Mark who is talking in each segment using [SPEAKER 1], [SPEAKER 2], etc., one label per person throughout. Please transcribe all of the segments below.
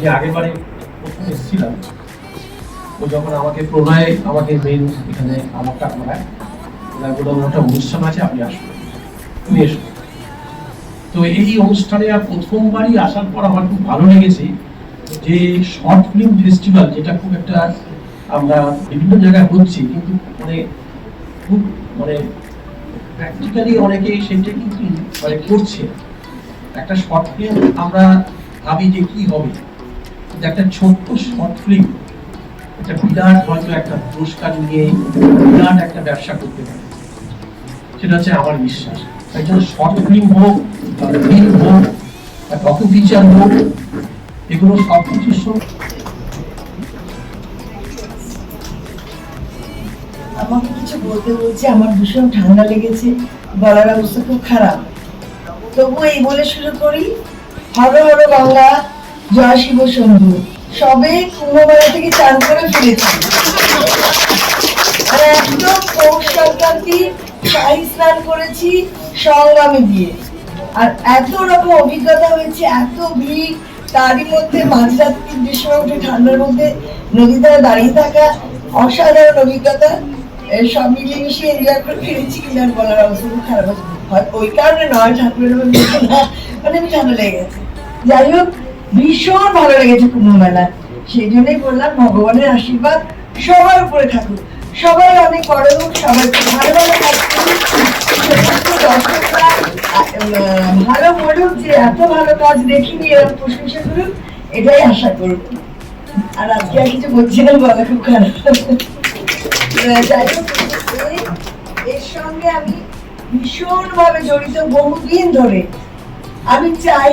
[SPEAKER 1] যে আগের বারে প্রথম এসেছিলাম ও যখন আমাকে প্রণয় আমাকে মেন এখানে আমারটা করায় ওরা বলল ওটা অনুষ্ঠান আছে, আপনি আসুন। তুমি এসো। তো এই অনুষ্ঠানে প্রথমবারই আসার পর আমার খুব ভালো লেগেছে যে শর্ট ফিল্ম ফেস্টিভ্যাল যেটা খুব একটা আমরা বিভিন্ন জায়গায় হচ্ছে, কিন্তু মানে খুব মানে প্র্যাকটিক্যালি অনেকে সেটা কিন্তু মানে করছে। একটা শর্ট ফিল্ম আমরা ভাবি যে কি হবে। একটা ছোট্ট শর্ট ফিল্ম একটা বিরাট হয়তো একটা পুরস্কার নিয়ে বিরাট একটা ব্যবসা করতে পারে। সেটা হচ্ছে আমার বিশ্বাস। তাই জন্য শর্ট ফিল্ম হোক বা ফিল্ম হোক বা ডকু ফিচার হোক, এগুলো সব কিছুর
[SPEAKER 2] আমাকে কিছু বলতে বলছে, আমার ভীষণ ঠান্ডা লেগেছে, গলার অবস্থা খুব খারাপ। তবু এই বলে শুরু করি। হর হর গঙ্গা। জয় শিব শম্ভু সবে কুম্ভমেলা থেকে চান করে ফিরেছি। করেছি, সংগ্রামে দিয়ে আর এত রকম অভিজ্ঞতা হয়েছে, এত ভিড়, তারই মধ্যে মাঝরাত সময় উঠে ঠান্ডার মধ্যে নদী ধারে দাঁড়িয়ে থাকা অসাধারণ অভিজ্ঞতা সব মিলিয়ে মিশিয়ে এনজয় করে ফিরেছি কিন্তু আর বলার অবস্থা খারাপ হয়। ওই কারণে নয় ঠাকুরের মানে আমি ঠান্ডা লেগে গেছে। যাই হোক ভীষণ ভালো লেগেছে কুম্ভ মেলা সেই জন্যই বললাম, ভগবানের আশীর্বাদ সবার উপরে থাকুক। সবাই অনেক বড় হোক, সবাই ভালো ভালো করুক ভালো বলুক যে এত ভালো কাজ দেখিনি এরকম প্রশংসা করুক, এটাই আশা করব। আর আজকে আর কিছু বলছি না, বলা খুব খারাপ। যাই হোক এর সঙ্গে আমি ভীষণ ভাবে জড়িত বহুদিন ধরে। আমি চাই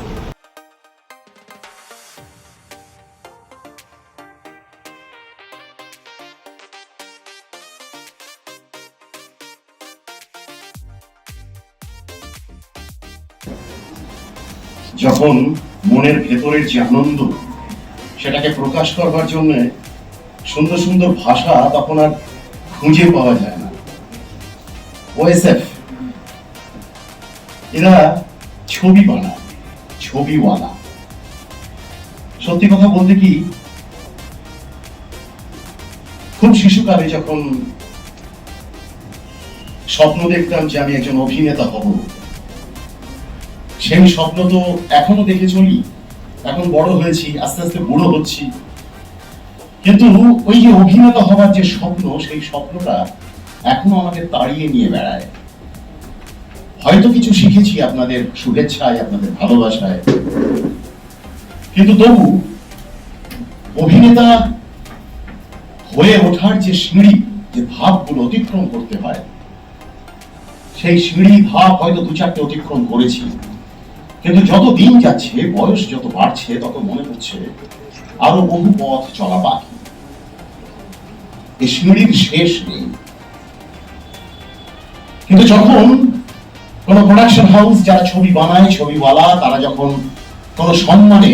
[SPEAKER 3] যখন মনের ভেতরের যে আনন্দ, সেটাকে প্রকাশ করবার জন্য সুন্দর সুন্দর ভাষা তখন আর খুঁজে পাওয়া যায় না। ওএসএফ এরা ছবি বানায় ছবিওয়ালা। সত্যি কথা বলতে কি, খুব শিশুকালে যখন স্বপ্ন দেখতাম যে আমি একজন অভিনেতা হব সেই স্বপ্ন তো এখনও দেখে চলি। এখন বড় হয়েছি, আস্তে আস্তে বুড়ো হচ্ছি। কিন্তু ওই যে অভিনেতা হবার যে স্বপ্ন, সেই স্বপ্নটা এখনও আমাকে তাড়িয়ে নিয়ে বেড়ায়। হয়তো কিছু শিখেছি আপনাদের শুভেচ্ছায়, আপনাদের ভালোবাসায়। কিন্তু তবু অভিনেতা হয়ে ওঠার যে সিঁড়ি, যে ধাপগুলো অতিক্রম করতে হয়, সেই সিঁড়ি ধাপ হয়তো দু চারটে অতিক্রম করেছি। কিন্তু যত দিন যাচ্ছে, বয়স যত বাড়ছে, তত মনে হচ্ছে আরও বহু পথ চলা বাকি। এই সিঁড়ির শেষ নেই। কিন্তু যখন কোন প্রোডাকশন হাউস যারা ছবি বানায়, ছবিওয়ালা, তারা যখন কোন সম্মানে,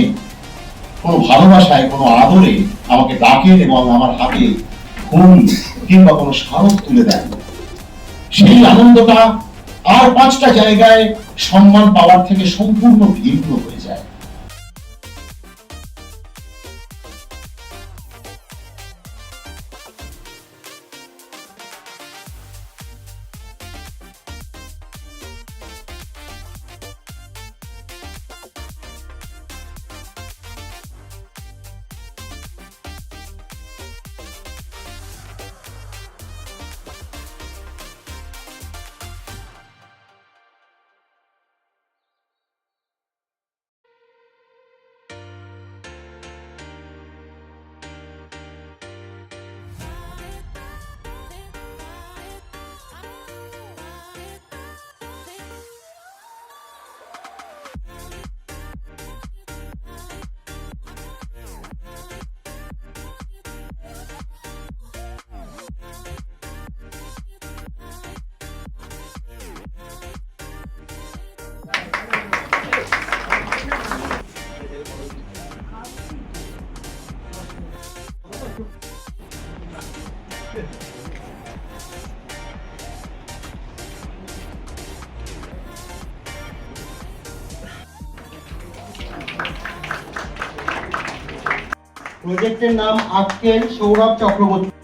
[SPEAKER 3] কোন ভালোবাসায়, কোন আদরে আমাকে ডাকেন এবং আমার হাতে ফুল কিংবা কোনো স্মারক তুলে দেন সেই আনন্দটা আর পাঁচটা জায়গায় সম্মান পাওয়ার থেকে সম্পূর্ণ ভিন্ন হয়ে যায়।
[SPEAKER 4] প্রজেক্টের নাম আজকের সৌরভ চক্রবর্তী।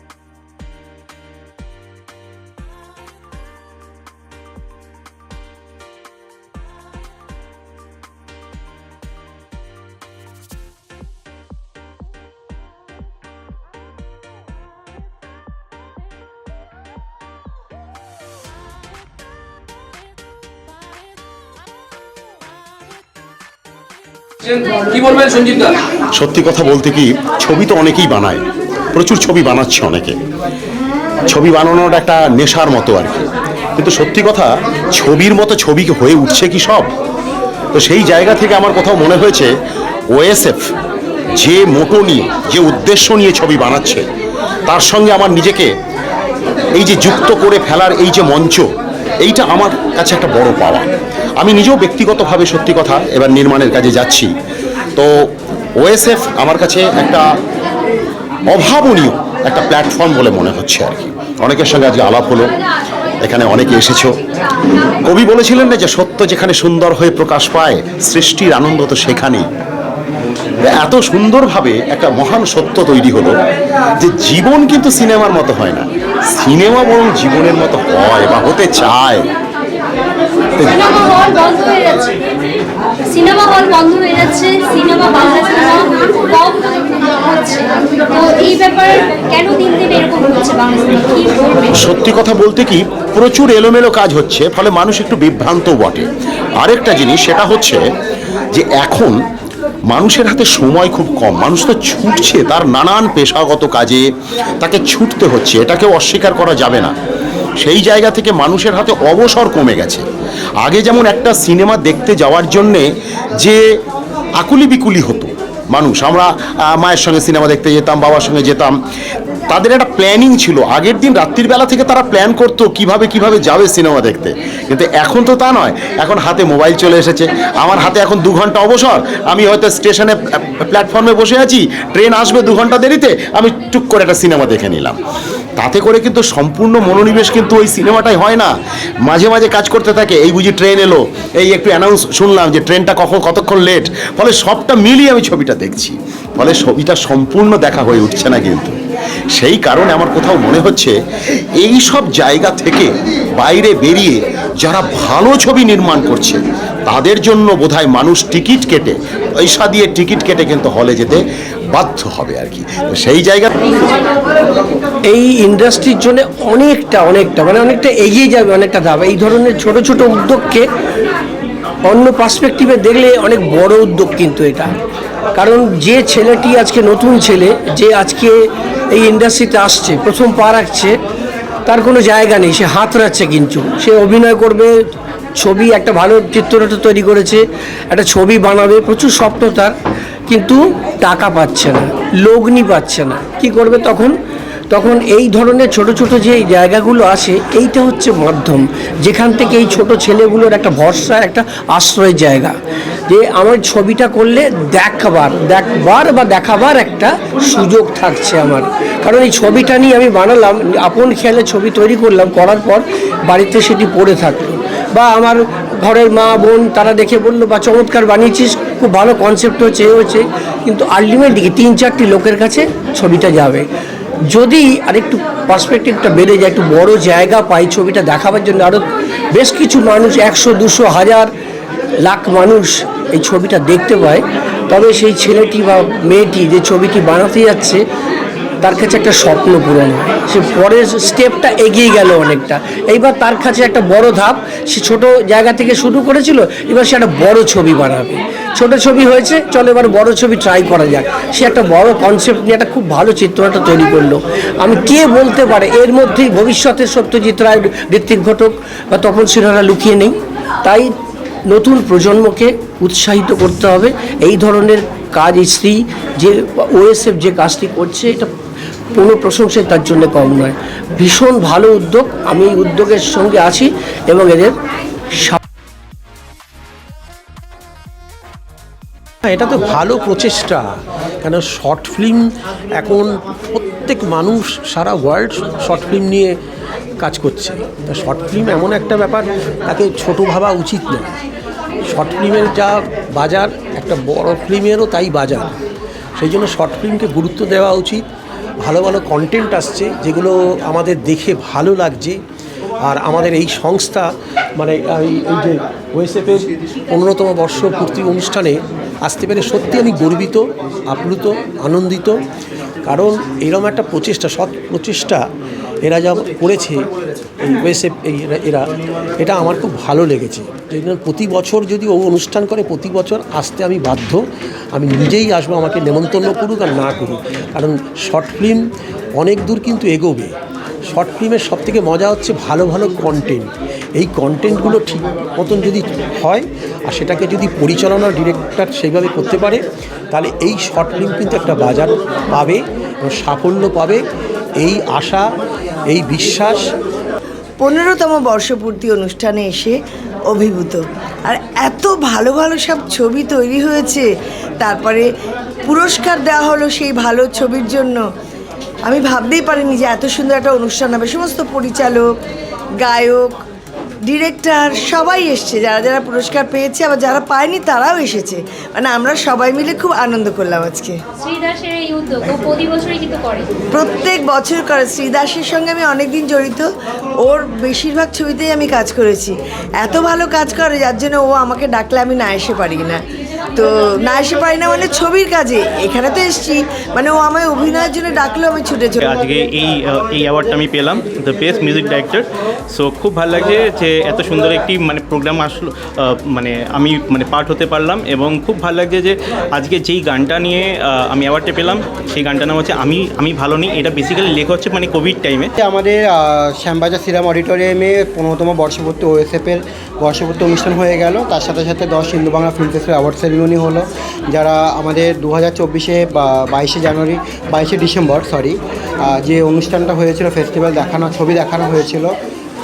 [SPEAKER 3] সত্যি কথা বলতে কি, ছবি তো অনেকেই বানায়। প্রচুর ছবি বানাচ্ছে অনেকে। ছবি বানানোর একটা নেশার মতো আর কি। কিন্তু সত্যি কথা, ছবির মতো ছবি হয়ে উঠছে কি সব? তো সেই জায়গা থেকে আমার কোথাও মনে হয়েছে ওএসএফ যে মোটো নিয়ে, যে উদ্দেশ্য নিয়ে ছবি বানাচ্ছে, তার সঙ্গে আমার নিজেকে এই যে যুক্ত করে ফেলার এই যে মঞ্চ এইটা আমার কাছে একটা বড় পাওয়া। আমি নিজেও ব্যক্তিগতভাবে সত্যি কথা এবার নির্মাণের কাজে যাচ্ছি। তো ওএসএফ আমার কাছে একটা অভাবনীয় একটা প্ল্যাটফর্ম বলে মনে হচ্ছে আর কি। অনেকের সঙ্গে আজকে আলাপ হলো, এখানে অনেকে এসেছ। কবি বলেছিলেন না যে সত্য যেখানে সুন্দর হয়ে প্রকাশ পায়, সৃষ্টির আনন্দ তো সেখানেই। এত সুন্দরভাবে একটা মহান সত্য তৈরি হলো যে জীবন কিন্তু সিনেমার মতো হয় না। সিনেমা বরং জীবনের মতো হয় বা হতে চায়।
[SPEAKER 5] সিনেমা হল বন্ধ হয়ে যাচ্ছে। সিনেমা হল বন্ধ হয়ে যাচ্ছে সিনেমা বাংলা সিনেমা কম হচ্ছে। তো এই ব্যাপারে কেন দিন দিন এরকম হচ্ছে বাংলা সিনেমা?
[SPEAKER 3] সত্যি কথা বলতে কি প্রচুর এলোমেলো কাজ হচ্ছে ফলে মানুষ একটু বিভ্রান্ত বটে। আরেকটা জিনিস সেটা হচ্ছে যে এখন মানুষের হাতে সময় খুব কম। মানুষ তো ছুটছে, তার নানান পেশাগত কাজে তাকে ছুটতে হচ্ছে, এটাকেও অস্বীকার করা যাবে না। সেই জায়গা থেকে মানুষের হাতে অবসর কমে গেছে। আগে যেমন একটা সিনেমা দেখতে যাওয়ার জন্যে যে আকুলি বিকুলি হতো মানুষ, আমরা মায়ের সঙ্গে সিনেমা দেখতে যেতাম, বাবার সঙ্গে যেতাম, তাদের প্ল্যানিং ছিল। আগের দিন রাত্রির বেলা থেকে তারা প্ল্যান করতো কীভাবে কীভাবে যাবে সিনেমা দেখতে। কিন্তু এখন তো তা নয়। এখন হাতে মোবাইল চলে এসেছে। আমার হাতে এখন দু ঘণ্টা অবসর। আমি হয়তো স্টেশনে প্ল্যাটফর্মে বসে আছি। ট্রেন আসবে দু ঘণ্টা দেরিতে। আমি টুক করে একটা সিনেমা দেখে নিলাম। তাতে করে কিন্তু সম্পূর্ণ মনোনিবেশ কিন্তু ওই সিনেমাটাই হয় না। মাঝে মাঝে কাজ করতে থাকে। এই বুঝি ট্রেন এলো। এই একটু অ্যানাউন্স শুনলাম যে ট্রেনটা কখন, কতক্ষণ লেট ফলে সবটা মিলিয়ে আমি ছবিটা দেখছি। ফলে ছবিটা সম্পূর্ণ দেখা হয়ে উঠছে না কিন্তু। সেই কারণে আমার কোথাও মনে হচ্ছে এই সব জায়গা থেকে বাইরে বেরিয়ে যারা ভালো ছবি নির্মাণ করছে, তাদের জন্য বোধহয় মানুষ টিকিট কেটে, পয়সা দিয়ে টিকিট কেটে কিন্তু হলে যেতে বাধ্য হবে আর কি। সেই জায়গা
[SPEAKER 6] এই ইন্ডাস্ট্রির জন্য অনেকটা অনেকটা মানে অনেকটা এগিয়ে যাবে, অনেকটা ধাপ। এই ধরনের ছোট ছোট উদ্যোগকে অন্য পার্সপেক্টিভে দেখলে অনেক বড় উদ্যোগ কিন্তু এটা। কারণ যে ছেলেটি আজকে নতুন ছেলে, যে আজকে এই ইন্ডাস্ট্রিতে আসছে, প্রথম পা রাখছে, তার কোনো জায়গা নেই, সে হাত রাখছে কিন্তু। সে অভিনয় করবে, ছবি, একটা ভালো চিত্রনাট্য তৈরি করেছে, একটা ছবি বানাবে, প্রচুর স্বপ্ন তার, কিন্তু টাকা পাচ্ছে না, লগ্নি পাচ্ছে না। কি করবে তখন? তখন এই ধরনের ছোট ছোট যে জায়গাগুলো আসে, এইটা হচ্ছে মাধ্যম। যেখান থেকে এই ছোট ছেলেগুলোর একটা ভরসা, একটা আশ্রয় জায়গা। যে আমার ছবিটা করলে দেখবার দেখবার বা দেখাবার একটা সুযোগ থাকছে আমার। কারণ এই ছবিটা নিয়ে আমি বানালাম, আপন খেয়ালে ছবি তৈরি করলাম, করার পর বাড়িতে সেটি পড়ে থাকল। বা আমার ঘরের মা, বোন, তারা দেখে বলল, বা চমৎকার বানিয়েছিস, খুব ভালো কনসেপ্ট হচ্ছে এ কিন্তু আলটিমেটলি তিন চারটি লোকের কাছে ছবিটা যাবে। যদি আরেকটু পার্সপেক্টিভটা বেড়ে যায়, একটু বড় জায়গা পাই ছবিটা দেখাবার জন্য আরও বেশ কিছু মানুষ, একশো, দুশো, হাজার, লাখ মানুষ এই ছবিটা দেখতে পায়। তবে সেই ছেলেটি বা মেয়েটি যে ছবিটি বানাতে যাচ্ছে তার কাছে একটা স্বপ্ন পূরণ হয়। সে পরের স্টেপটা এগিয়ে গেল অনেকটা। এইবার তার কাছে একটা বড় ধাপ, সে ছোট জায়গা থেকে শুরু করেছিল, এবার সে একটা বড় ছবি বানাবে। ছোট ছবি হয়েছে, চলো এবার বড় ছবি ট্রাই করা যাক। সে একটা বড় কনসেপ্ট নিয়ে একটা খুব ভালো চিত্রটা তৈরি করল। আমি কে বলতে পারে, এর মধ্যেই ভবিষ্যতের সত্যজিৎ রায়, ঋত্বিক ঘটক বা তপন সিনহারা লুকিয়ে নেই। তাই নতুন প্রজন্মকে উৎসাহিত করতে হবে। এই ধরনের কাজ স্ত্রী যে ওএসএফ যে কাজটি করছে, এটা কোনো প্রশংসাই তার জন্য কম নয়। ভীষণ ভালো উদ্যোগ, আমি এই উদ্যোগের সঙ্গে আছি এবং এদের
[SPEAKER 1] এটা তো ভালো প্রচেষ্টা। কেন শর্ট ফিল্ম এখন প্রত্যেক মানুষ সারা ওয়ার্ল্ড শর্ট ফিল্ম নিয়ে কাজ করছে। তা শর্ট ফিল্ম এমন একটা ব্যাপার, তাকে ছোট ভাবা উচিত নয়। শর্ট ফিল্মের যা বাজার, একটা বড় ফিল্মেরও তাই বাজার। সেই জন্য শর্ট ফিল্মকে গুরুত্ব দেওয়া উচিত। ভালো ভালো কন্টেন্ট আসছে, যেগুলো আমাদের দেখে ভালো লাগছে। আর আমাদের এই সংস্থা মানে এই যে ওয়েসএফের পনেরোতম বর্ষ পূর্তি অনুষ্ঠানে আসতে পেরে সত্যি আমি গর্বিত, আপ্লুত, আনন্দিত। কারণ এরম একটা প্রচেষ্টা, সৎ প্রচেষ্টা এরা যা করেছে, এই এই এরা- এরা এটা আমার খুব ভালো লেগেছে। প্রতি বছর যদি ও অনুষ্ঠান করে, প্রতি বছর আসতে আমি বাধ্য। আমি নিজেই আসব, আমাকে নেমন্তন্ন করুক আর না করুক। কারণ শর্ট ফিল্ম অনেক দূর কিন্তু এগোবে। শর্ট ফিল্মের সবথেকে মজা হচ্ছে ভালো ভালো কন্টেন্ট এই কন্টেন্টগুলো ঠিক মতন যদি হয়, আর সেটাকে যদি পরিচালনা ডিরেক্টর সেইভাবে করতে পারে, তাহলে এই শর্ট ফিল্ম কিন্তু একটা বাজার পাবে এবং সাফল্য পাবে। এই আশা এই বিশ্বাস?
[SPEAKER 2] পনেরোতম বর্ষপূর্তি অনুষ্ঠানে এসে অভিভূত। আর এত ভালো ভালো সব ছবি তৈরি হয়েছে, তারপরে পুরস্কার দেওয়া হলো সেই ভালো ছবির জন্য। আমি ভাবতেই পারিনি যে এত সুন্দর একটা অনুষ্ঠান হবে। সমস্ত পরিচালক, গায়ক ডিরেক্টর সবাই এসছে যারা যারা পুরস্কার পেয়েছে আবার যারা পায়নি তারাও এসেছে। মানে আমরা সবাই মিলে খুব আনন্দ করলাম আজকে।
[SPEAKER 5] শ্রীদাসের এই উদ্যোগ ও প্রতি বছরই কিন্তু করে।
[SPEAKER 2] প্রত্যেক বছর করে। শ্রীদাসের সঙ্গে আমি অনেকদিন জড়িত। ওর বেশিরভাগ ছবিতেই আমি কাজ করেছি। এত ভালো কাজ করে যার জন্য ও আমাকে ডাকলে আমি না এসে পারি না। তো না এসে পারি না মানে ছবির কাজে। এখানে তো এসছি। মানে ও আমায় অভিনয়ের জন্য ডাকলেও আমি ছুটে চলে
[SPEAKER 7] আজকে এই এই অ্যাওয়ার্ডটা আমি পেলাম the best music director so খুব ভালো লাগছে যে এত সুন্দর একটি মানে প্রোগ্রাম আসলো মানে আমি মানে পার্ট হতে পারলাম এবং খুব ভালো লাগছে যে আজকে যেই গানটা নিয়ে আমি অ্যাওয়ার্ডটা পেলাম সেই গানটার নাম হচ্ছে আমি আমি ভালো নেই। এটা বেসিক্যালি লেখা হচ্ছে মানে কোভিড টাইমে
[SPEAKER 4] আমাদের শ্যামবাজার শ্রীরাম অডিটোরিয়ামে পনেরোতম বর্ষপূর্তি ওএসএফের বর্ষপূর্তি অনুষ্ঠান হয়ে গেল। তার সাথে সাথে দশ Hindu Bangla film festival award ceremony হলো, যারা আমাদের দু হাজার চব্বিশে বা বাইশে জানুয়ারি, বাইশে ডিসেম্বর সরি যে অনুষ্ঠানটা হয়েছিল ফেস্টিভ্যাল দেখানো, ছবি দেখানো হয়েছিল,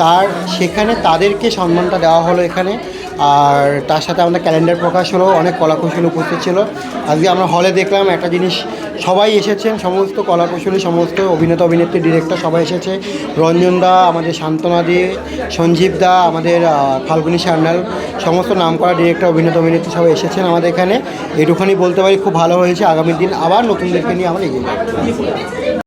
[SPEAKER 4] তার সেখানে তাদেরকে সম্মানটা দেওয়া হলো এখানে। আর তার সাথে আমাদের ক্যালেন্ডার প্রকাশ হলো, অনেক কলাকুশলী উপস্থিত ছিল। আজকে আমরা হলে দেখলাম একটা জিনিস, সবাই এসেছেন, সমস্ত কলাকুশলী, সমস্ত অভিনেতা, অভিনেত্রী ডিরেক্টর সবাই এসেছে। রঞ্জন দা, আমাদের সান্ত্বনা দে, সঞ্জীব দা, আমাদের ফাল্গুনী সান্যাল, সমস্ত নামকরা ডিরেক্টর অভিনেতা, অভিনেত্রী সবাই এসেছেন আমাদের এখানে। এটুখানি বলতে পারি, খুব ভালো হয়েছে। আগামী দিন আবার নতুনদেরকে নিয়ে আমরা এগিয়ে